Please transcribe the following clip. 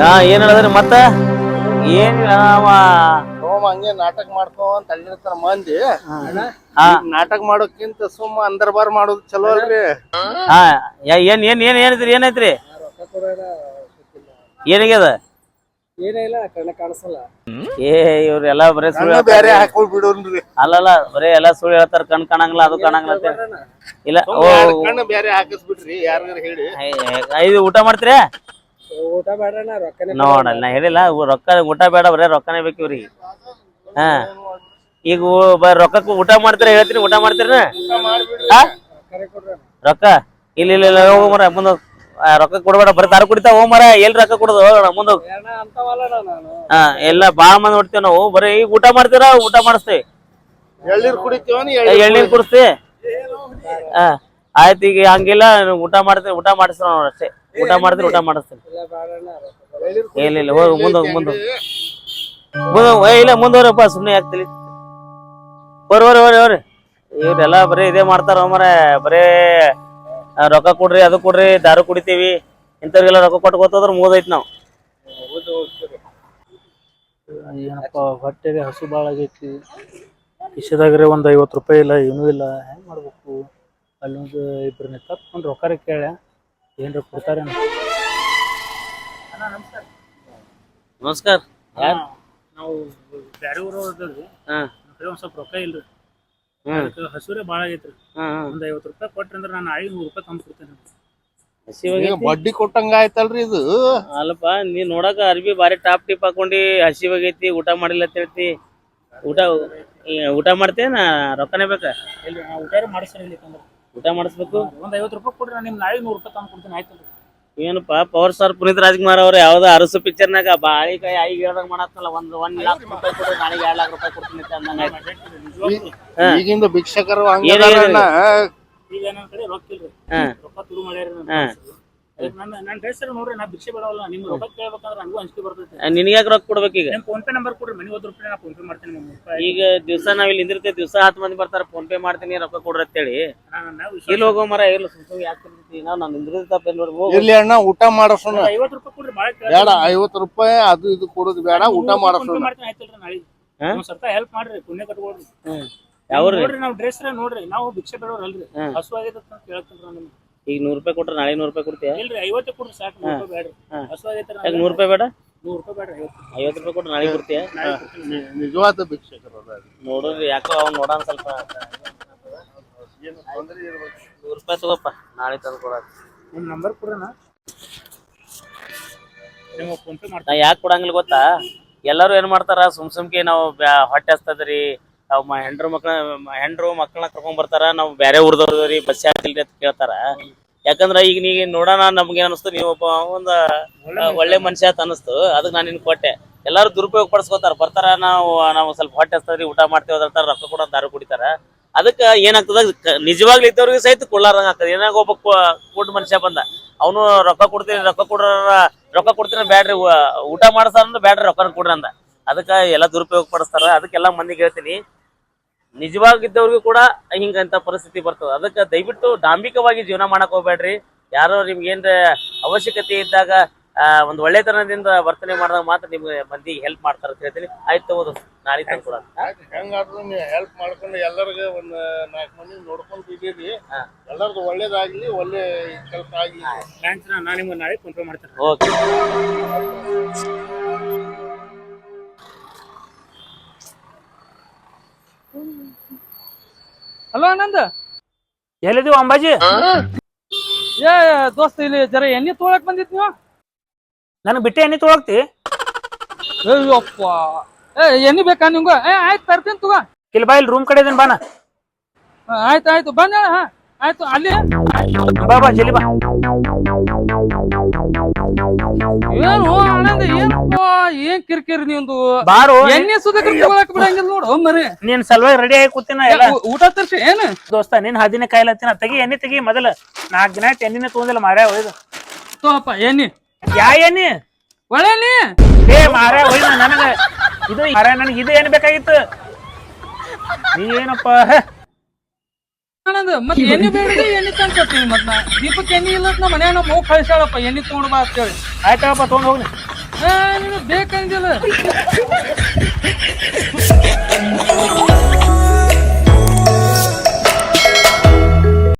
ಹಾ ಏನ್ ಹೇಳಿದ್ರಿ ಮತ್ತ? ಏನ್ ಅವ. ಸೋಮ ಹಂಗೆ ನಾಟಕ ಮಾಡ್ಕೊಂತ ಅಲ್ಲಿರ್ತಾರ ಮಂದಿ. ಹಾ. ನಾಟಕ ಮಾಡೋಕ್ಕಿಂತ ಸುಮ್ಮ ಅಂದರ್ ಬಾರ್ ಮಾಡೋದು ಚಲೋ ಅಲ್ರಿ. ಹಾ ಯಾ- ಏನ್ ಏನ್ ಏನ್ ಏನಿದ್ರಿ ಏನೈತ್ರಿ ಏನಾಗ್ಯದ? ಏನಿಲ್ಲ ಕಣ್ಣ ಕಾಣಿಸಲ್ಲ. ಏ ಇವ್ರೆಲ್ಲ ಬರೇ ಸುಳ್ಳು ಹೇಳ್ತಾರ್ರಿ. ಬ್ಯಾರೆ ಹಾಕೊಳ್ ಬಿಡೋನ್ರಿ. ಅಲ್ಲಲ್ಲ ಬರೇ ಎಲ್ಲಾ ಸುಳ್ಳು ಹೇಳ್ತಾರ ಕಣ್ ಕಾಣಂಗಿಲ್ಲ ಅದು ಕಾಣಂಗಿಲ್ಲ ಅಂತ ಹೇಳಿ. ಇಲ್ಲ ಓ ಕಣ್ಣು ಬ್ಯಾರೆ ಯಾರಿಗಾರ ಹೇಳಿ. ಐ- ಐದು ಊಟ ಮಾಡ್ತೀರಾ? ಊಟ ಬೇಡ ರೊಕ್ಕನೇ ನೋಡಲ್ಲ ನಾ ಹೇಳಿಲ್ಲ ರೊಕ್ಕ ಊಟ ಬೇಡ ಬರೇ ರೊಕ್ಕನೇ ಬೇಕು ಇವ್ರಿಗೆ. ಹಾ. ಈಗ ಉ- ಬ- ರೊಕ್ಕಕ್ಕೆ ಊಟ ಮಾಡ್ತೀರಾ ಹೇಳ್ತೀನಿ ಊಟ ಮಾಡ್ತೀರ ಹಾ? ರೊಕ್ಕ? ಇಲ್ಲ ಇಲ್ಲ ಇಲ್ಲ ಹೋಗು ಮರ ಮುಂದೆ ರೊಕ್ಕ ಕೊಡ್ಬೇಡ ಬರೀ ತಾರು ಕುಡಿತಾ ಹೋಗ್ ಮರ ಎಲ್ಲಿ ರೊಕ್ಕ ಕೊಡುದು ಹೋಗೋಣ ಮುಂದೆ ನಾನು. ಹಾ ಎಲ್ಲ ಬಾಳ ಮಂದಿ ಹೊಡ್ತೀವಿ ನಾವು ಬರೀ ಈಗ ಊಟ ಮಾಡ್ತೀರಾ ಊಟ ಮಾಡಿಸ್ತೀವಿ. ಎಳ್ನೀರ್ ಕುಡಿತೀವನಿ ಎಳ್ನೀರ್ ಕುಡಿಸ್ತೀವಿ. ಹಾ. ಆಯ್ತು ಈಗ ಹಂಗಿಲ್ಲ ಊಟ ಮಾಡ್ತೀನಿ ಊಟ ಮಾಡಿಸ್ತೀವಿ ನಾವು ಅಷ್ಟೇ. ಊಟ ಮಾಡಿದ್ರೆ ಊಟ ಮಾಡಿಸ್ತೀನಿ ಇಲ್ಲ ಇಲ್ಲ ಮುಂದ ಮುಂದೆ ಹೋಗು. ಮುಂದೆ ಮುಂದೆ ಏ, ಇಲ್ಲ ಮುಂದೋರಪ್ಪ ಸುಮ್ಮನೆ ಆಗ್ತಿಲಿ ಬರ್ರಿ ಬರ್ರಿ ಬರ್ರಿ ಇವ್ರೆಲ್ಲ ಬರೀ ಇದೇ ಮಾಡ್ತಾರ ಮರ ಬರೇ ರೊಕ್ಕ ಕೊಡ್ರಿ, ಅದು ಕೊಡ್ರಿ, ದಾರು ಕುಡಿತೀವಿ. ಇಂಥವ್ರಿಗೆಲ್ಲ ರೊಕ್ಕ ಕೊಟ್ಟು ಗೊತ್ತಾದ್ರೆ ಮುಗ್ದೈತಿ ನಾವು. ಏನಪ್ಪ, ಹೊಟ್ಟೆಗೆ ಹಸು ಭಾಳ ಆಗೈತಿ ಕಿಶದಾಗ್ರೆ ಒಂದು ಐವತ್ತು ರೂಪಾಯಿ ಇಲ್ಲ, ಏನೂ ಇಲ್ಲ. ಹೆಂಗೆ ಮಾಡ್ಬೇಕು? ಅಲ್ಲೊಂದು ಇಬ್ಬರನ್ನ ತಪ್ಕೊಂಡು ರೊಕ್ಕ ಕೇಳ ಏನ್ರ ಕೊಡ್ತಾರೆ ನಮಸ್ಕಾರ. ಯಾರು? ನಾವು ಬ್ಯಾರೆ ಊರು ಹೋದಲ್ರಿ ಹಾ. ಒಂದು ಸ್ವಲ್ಪ ರೊಕ್ಕ ಇಲ್ರಿ. ಹ್ಮ್. ಅದಕ್ಕೆ ಹಸುರೇ ಭಾಳ ಆಗೈತ್ರಿ. ಒಂದು ಐವತ್ತು ರೂಪಾಯಿ ಕೊಟ್ರಿ ಅಂದ್ರೆ ನಾನು ಐದು ನೂರು ರೂಪಾಯಿ ತಂದು ಕೊಡ್ತೇನೆ? ಬಡ್ಡಿ ಕೊಟ್ಟಂಗ ಆಯ್ತಲ್ರಿ ಇದು? ಅಲ್ಲಪ್ಪ ನೀ ನೋಡಕ ಅರ್ಬಿ ಬಾರಿ ಟಾಪ್ ಟಿಪ್ ಹಾಕೊಂಡಿ ಹಸಿವಾಗೈತಿ ಊಟ ಮಾಡಿಲ್ಲ ಅಂತ ಹೇಳ್ತಿ. ಊಟ ಊಟ ಮಾಡ್ತೇನ? ರೊಕ್ಕನೇ ಬೇಕಾ? ಇಲ್ಲಿ ನಾವು ಊಟ ಮಾಡಿಸ್ರಿ ಇಲ್ಲಿ ತಂದ್ರೆ. ಊಟ ಮಾಡಿಸ್ಬೇಕು? ಒಂದು ಐವತ್ತು ರೂಪಾಯಿ ಕೊಡ್ರಿ ನಾನು ನಿಮ್ಮ ನಾಳೆ ನೂರು ರೂಪಾಯಿ ತಂದು ಕೊಡ್ತೀನಿ ಆಯ್ತು ಏನಪ್ಪ ಪವರ್ ಸ್ಟಾರ್ ಪುನೀತ್ ರಾಜ್ಕುಮಾರ್ ಅವ್ರ ಯಾವ್ದೋ ಅರಸು ಪಿಕ್ಚರ್ ನಾಗ ಬಾಳಿಕಾಯಿ ಐದು ಹೇಳ್ದಾಗ ಮಾಡತ್ತಲ್ಲ ಒಂದ್ ಒಂದ್ ಲಾಕ್ ರೂಪಾಯಿ ಕೊಡ್ರಿ ನಾಳೆಗೆ ಎರಡ್ ಲಾಕ್ ರೂಪಾಯಿ ಕೊಡ್ತೀನಿ ಅಂತ ಅಂದಂಗ ಆಯ್ತು. ಈಗಿಂದ ಭಿಕ್ಷಕರು ಈಗ ಏನಂತ ಕಡೆ ರೊಕ್ಕ ಇಲ್ರಿ. ರೊಕ್ಕ ತುಡು ಮಾಡ್ಯಾರ ಹಾ. ನನ್ನ ಡ್ರೆಸ್ ನೋಡ್ರಿ ನಾ ಭಿಕ್ಷೆ ಬೇಡವಲ್ಲ ನಿಮ್ ರೊಕ್ಕ ಕೇಳ್ಬೇಕಂದ್ರೆ ನನಗೂ ಅಂಜಿಕೆ ಬರ್ತೈತೆ. ನಿನಗ್ ಯಾಕೆ ರೊಕ್ಕ ಈಗ? ನಿಮ್ ಫೋನ್ ಪೇ ನಂಬರ್ ಕೊಡ್ರಿ ಮನಿ ಹೋದ್ರ ರೂಪಾಯಿ ನಾ ಫೋನ್ ಪೇ ಮಾಡ್ತೀನಿ ನಿಮ್ಗೆ ರೂಪಾಯಿ ಈಗ ದಿವಸ ನಾವ್ ಇಲ್ಲಿ ನಿಂದಿರ್ತೇವೆ ದಿವ್ಸ ಹತ್ತು ಮಂದಿ ಬರ್ತಾರ ಫೋನ್ ಪೇ ಮಾಡ್ತೀನಿ ರೊಕ್ಕ ಕೊಡ್ರಿ ಅಂತೇಳಿ. ಇಲ್ಲಿ ಹೋಗೋ ಮರ ಇಲ್ಲ ಸುಮ್ ಯಾಕೆ ನಾವು ನಾನು ಎಲ್ಲಿ ಹೋಗು. ಅಣ್ಣ ಊಟ ಮಾಡಸೋಣ. ಐವತ್ತು ರೂಪಾಯಿ ಕೊಡ್ರಿ ಭಾಳ ಬೇಡ ಐವತ್ತು ರೂಪಾಯಿ ಅದು ಇದು ಕೊಡೋದು ಬೇಡ ಊಟ ಮಾಡಸೋಣ. ಮಾಡ್ತೀನಿ ಆಯ್ತಲ್ರಿ ನಾಳೆ. ಸ್ವಲ್ಪ ಹೆಲ್ಪ್ ಮಾಡ್ರಿ ಪುಣ್ಯ ಕಟ್ಕೊಡ್ರಿ ಯಾವ್ರಿ ನೋಡ್ರಿ ನಾವು ಡ್ರೆಸ್ ನೋಡ್ರಿ ನಾವು ಭಿಕ್ಷೆ ಬೇಡವ್ರಲ್ರಿ. ಅಲ್ರಿ ಹಾ. ಹಸು ಆಗೈತೆ ಅಂತ ಕೇಳ್ತೀನಿ ನಿಮ್ಗೆ. ಈಗ ನೂರ್ ರೂಪಾಯಿ ಕೊಟ್ರೆ ನಾಳೆ ನೂರ್ ರೂಪಾಯಿ ಕೊಡ್ತೀಯ? ಇಲ್ರಿ ಐವತ್ತು ಕೊಡ್ರಿ ಸಾಕು ನೂರು ರೂಪಾಯಿ ಬೇಡ್ರಿ. ಹಸು ಆಗೈತೆ ಯಾಕೆ ನೂರ್ ರೂಪಾಯಿ ಬೇಡ? ನೂರು ರೂಪಾಯಿ ಬೇಡ್ರಿ ಐವತ್ತು ಐವತ್ತು ರೂಪಾಯಿ ಕೊಟ್ರೆ ನಾಳೆ ಕೊಡ್ತೀಯ? ನಿಜವಾದ ಭಿಕ್ಷಕರು. ನೋಡ್ರಿ ಯಾಕೋ ಅವ್ನು ನೋಡೋಣ ಸ್ವಲ್ಪ. ನೂರ್ ರೂಪಾಯಿ ತಗೋಪ್ಪ ನಾಳೆ ತಂದು ಕೊಡ ನಿಮ್ಮ ನಂಬರ್ ಕೊಡೋಣ ನಾ ಯಾಕೆ ಕೊಡಂಗಿಲ್ಲ ಗೊತ್ತಾ? ಎಲ್ಲರೂ ಏನ್ ಮಾಡ್ತಾರ? ಸುಮ್ ಸುಮ್ಕೆ ನಾವು ಬ್ಯಾ- ಹೊಟ್ಟೆ ಹಸ್ತದ್ರಿ. ಅವ್ ಮ- ಹೆಂಡ್ರು ಮಕ್ಳ ಹೆಂಡ್ರು ಮಕ್ಕಳನ್ನ ಕರ್ಕೊಂಡ್ ಬರ್ತಾರ ನಾವು ಬೇರೆ ಊರ್ದವ್ರಿ ಬಸ್ ಹಾಕಿಲ್ರಿ ಅಂತ ಕೇಳ್ತಾರ. ಯಾಕಂದ್ರ ಈಗ ನೀ ನೋಡೋಣ ನಮ್ಗೆ ಅನಿಸ್ತು ನೀವು ಒಬ್ಬ ಒಂದ್ ಒಳ್ಳೆ ಮನುಷ್ಯ. ಅಂತ ಅನಿಸ್ತು ಅದಕ್ಕೆ ನಾನು ನಿನ್ ಕೊಟ್ಟೆ. ಎಲ್ಲಾರು ದುರುಪಯೋಗ ಪಡಿಸ್ಕೊತಾರ ಬರ್ತಾರ ನಾವು ನಾವು ಸ್ವಲ್ಪ ಹೊಟ್ಟೆ ಹಸ್ತದ್ರಿ ಊಟ ಮಾಡ್ತೇವೆ ಅದ್ರ ರೊಕ್ಕ ಕೂಡ ದಾರು ಕುಡಿತಾರ. ಅದಕ್ಕ ಏನಾಗ್ತದ ನಿಜವಾಗ್ಲಿ ಇದ್ದವ್ರಿಗೆ ಸಹಿತ ಕೊಳ್ಳಾರಂಗ ಆಗ್ತದೆ. ಏನಾಗ ಒಬ್ಬ ಕೂಡ್ ಮನುಷ್ಯ ಬಂದ ಅವನು ರೊಕ್ಕ ಕೊಡ್ತೀನಿ ರೊಕ್ಕ ಕೊಡ್ರ ರೊಕ್ಕ ಕೊಡ್ತೀನಿ ಬ್ಯಾಡ್ರಿ ಊಟ ಮಾಡಸಾರ ಬ್ಯಾಡ್ರಿ ರೊಕ್ಕ ಕೊಡ್ರಿ ಅಂದ. ಅದಕ್ಕ ಎಲ್ಲ ದುರುಪಯೋಗ ಪಡಿಸ್ತಾರ. ಅದಕ್ಕೆಲ್ಲ ಮಂದಿಗೆ ಹೇಳ್ತೀನಿ ನಿಜವಾಗಿದ್ದವ್ರಿಗೂ ಕೂಡ ಹಿಂಗಂತ ಪರಿಸ್ಥಿತಿ ಬರ್ತದ. ಅದಕ್ಕೆ ದಯವಿಟ್ಟು ಡಾಂಬಿಕವಾಗಿ ಜೀವನ ಮಾಡಕ್ ಹೋಗ್ಬೇಡ್ರಿ. ಯಾರೋ ನಿಮ್ಗೆ ಏನ್ರ ಅವಶ್ಯಕತೆ ಇದ್ದಾಗ ಒಂದು ಒಂದ್ ಒಳ್ಳೆತನದಿಂದ ವರ್ತನೆ ಮಾಡಿದಾಗ ಮಾತ್ರ ನಿಮ್ಗೆ ಮಂದಿ ಹೆಲ್ಪ್ ಮಾಡ್ತಾರ ಅಂತ ಹೇಳ್ತೀನಿ. ಆಯ್ತು ಹೌದು ನಾಳೆ ತಂದು ಕೊಡ ಹೆಂಗಾದ್ರೂ ನೀವು ಹೆಲ್ಪ್ ಮಾಡ್ಕೊಂಡು ಎಲ್ಲರಿಗೆ ಒಂದ್ ನಾಲ್ಕು ಮಂದಿ ನೋಡ್ಕೊಂಡು ಇದೀರಿ ಎಲ್ಲರಿಗೂ ಎಲ್ಲರದು ಒಳ್ಳೇದಾಗ್ಲಿ ಒಳ್ಳೆ ಕೆಲಸ ಆಗ್ಲಿ. ನಾನು ನಿಮ್ಗೆ ನಾಳೆ ಕಂಟ್ರೋಲ್ ಮಾಡ್ತೇನೆ. ಮಾಡ್ತೀನಿ ಓಕೆ ಎಲ್ಲಿದೀವಿ ಅಂಬಾಜಿ? ಏ ದೋಸ್ತ ಇಲ್ಲಿ ಜರ ಎಣ್ಣೆ ತೊಗೊಳಕ್ ಬಂದಿತ್ ನೀವು? ನನ್ ಬಿಟ್ಟೆ ಎಣ್ಣೆ ತೊಗೊಳಕ್ತಿ ಅಯ್ಯಪ್ಪ. ಏ ಎಣ್ಣೆ ಬೇಕಾ ನಿಮ್ಗ ಏ ಆಯ್ತು ತರ್ತೀನಿ ತಗೋ. ಇಲ್ಲಿ ಬಾ ಇಲ್ಲಿ ರೂಮ್ ಕಡೆ ಇದೀನಿ ಬಾನ. ಆಯ್ತು ಆಯ್ತು ಬಂದ ಹಾ. ಆಯ್ತು ಅಲ್ಲಿ. ಬಾ ಬಾ ಜಲ್ಲಿ ಬಾ. ಏನು ಆನಂದ್ ಏನಪ್ಪ ಏನ್ ಕಿರಿಕಿರಿ ನಿಂದು ಬಾರು ಎಣ್ಣೆ ಸುದಕ್ಕೆ ತಗೊಳಕ್ ಬಿಡಂಗಿಲ್ಲ ನೋಡು ಮರಿ. ನೀನ್ ಸಲುವಾಗಿ ರೆಡಿ ಆಗಿ ಕೂತಿನ ಎಲ್ಲ? ಊ- ಊಟ ತರ್ಸಿ ಏನ್? ದೋಸ್ತ ನೀನ್ ಹದಿನ ಕಾಯಿಲತ್ತಿನ ತೆಗಿ ಎಣ್ಣೆ ತೆಗಿ ಮೊದಲ. ನಾಲ್ಕು ದಿನ ಆಯ್ತು ಎಣ್ಣೆನೇ ತೊಗೊಂದಿಲ್ಲ ಮಾರ್ಯ ಒಯ್ದು. ತೋಪ ಎಣ್ಣೆ. ಯಾ ಎಣ್ಣೆ? ಒಳ್ಳೆ ಎಣ್ಣೆ? ಏ ಮಾರ್ಯ ಒಯ್ದು ನನಗ. ಇದು ಮಾರ್ಯ ನನಗೆ ಇದು ಏನ್ ಬೇಕಾಗಿತ್ತು. ನೀ ಏನಪ್ಪ ಎಣ್ಣಿ ಮತ್ ಎಣ್ಣೆ ಬೇಡ ಎಣ್ಣೆ ತಂದ್ಕೊತೀನಿ ಮತ್ತೆ ಮತ್ ನಾ. ದೀಪಕ್ ಎಣ್ಣೆ ಇಲ್ಲ ನಾ ಮನ್ಯಾಗ ನಮ್ಮ ಹೋಗಿ ಕಳ್ಸ್ಯಾಳಪ್ಪ ಎಣ್ಣೆ ತಗೊಂಡ್ ಬಾ ಅಂತ ಹೇಳಿ ಆಯ್ತಪ್ಪ ತೊಗೊಂಡ್ ಹೋಗ್ಲಿ ಬೇಕಂದಿಲ್ಲ.